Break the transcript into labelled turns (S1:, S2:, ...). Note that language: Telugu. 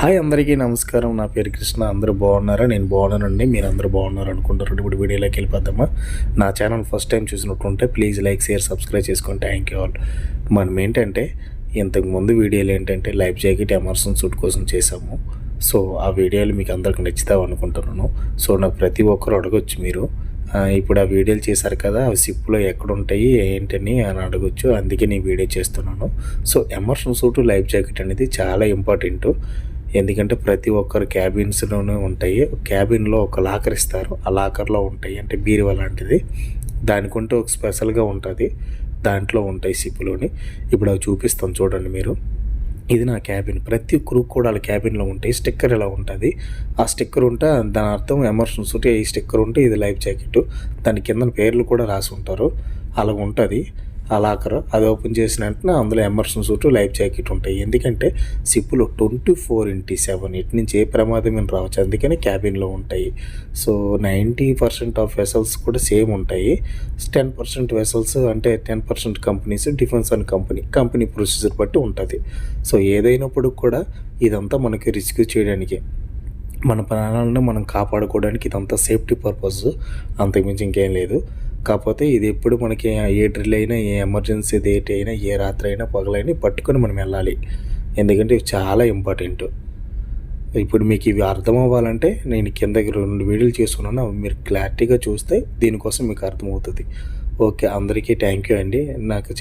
S1: హాయ్ అందరికీ నమస్కారం. నా పేరు కృష్ణ. అందరూ బాగున్నారా? నేను బాగున్నానండి. మీరు అందరూ బాగున్నారు అనుకుంటారు ఇప్పుడు వీడియోలోకి వెళ్ళిపోద్దామా నా ఛానల్ ఫస్ట్ టైం చూసినట్టుంటే ప్లీజ్ లైక్ షేర్ సబ్స్క్రైబ్ చేసుకోండి. Thank you all. మనం ఏంటంటే ఇంతకుముందు వీడియోలు ఏంటంటే లైఫ్ జాకెట్ ఎమర్సన్ సూట్ కోసం చేసాము సో ఆ వీడియోలు మీకు అందరికి నచ్చుతావు అనుకుంటున్నాను. సో నాకు ప్రతి ఒక్కరు అడగొచ్చు మీరు. ఇప్పుడు ఆ వీడియోలు చేశారు కదా అవి సిప్లో ఎక్కడుంటాయి ఏంటని అని అడగొచ్చు. అందుకే నేను వీడియో చేస్తున్నాను. So immersion suit life jacket అనేది చాలా ఇంపార్టెంట్. ఎందుకంటే ప్రతి ఒక్కరు క్యాబిన్స్లోనే ఉంటాయి. క్యాబిన్లో ఒక లాకర్ ఇస్తారు ఆ లాకర్లో ఉంటాయి. అంటే బీరువా లాంటిది. దానికంటూ ఒక స్పెషల్గా ఉంటుంది. దాంట్లో ఉంటాయి సిప్పులోని. ఇప్పుడు అవి చూపిస్తాం చూడండి మీరు. ఇది నా క్యాబిన్. ప్రతి క్రూ కూడా వాళ్ళ క్యాబిన్లో ఉంటాయి స్టిక్కర్ ఇలా ఉంటుంది? ఆ స్టిక్కర్ ఉంటే దాని అర్థం ఎమర్జెన్సీ ఉంటే ఈ స్టిక్కర్ ఉంటే ఇది లైఫ్ జాకెట్ దాని కింద పేర్లు కూడా రాసి ఉంటారు. అలా ఉంటుంది ఆ లాకర్ అది ఓపెన్ చేసిన వెంటనే అందులో ఎమర్సన్ సూట్ లైఫ్ జాకెట్ ఉంటాయి. ఎందుకంటే సిప్పులో ట్వంటీ ఫోర్ ఇంటీ సెవెన్ ఇటు నుంచి ఏ ప్రమాదమైన రావచ్చు అందుకని క్యాబిన్లో ఉంటాయి. So ninety percent of vessels కూడా సేమ్ ఉంటాయి. టెన్ పర్సెంట్ వెసల్స్ అంటే ten percent companies defence and company company procedure బట్టి ఉంటుంది. సో ఏదైనప్పుడు కూడా ఇదంతా మనకి రిస్క్ చేయడానికి మన ప్రాణాలను మనం కాపాడుకోవడానికి ఇదంతా సేఫ్టీ పర్పస్ అంతకుమించి ఇంకేం లేదు. కాకపోతే ఇది ఎప్పుడు మనకి ఏ డ్రిల్ అయినా ఏ ఎమర్జెన్సీ డేట్ అయినా ఏ రాత్రి అయినా పగలైనా పట్టుకొని మనం వెళ్ళాలి. ఎందుకంటే ఇవి చాలా ఇంపార్టెంట్ ఇప్పుడు మీకు ఇవి అర్థం అవ్వాలంటే నేను కిందకి రెండు వీడియోలు చేసుకున్నాను. అవి మీరు క్లారిటీగా చూస్తే దీనికోసం మీకు అర్థమవుతుంది. ఓకే అందరికీ థ్యాంక్ యూ అండి. నాకు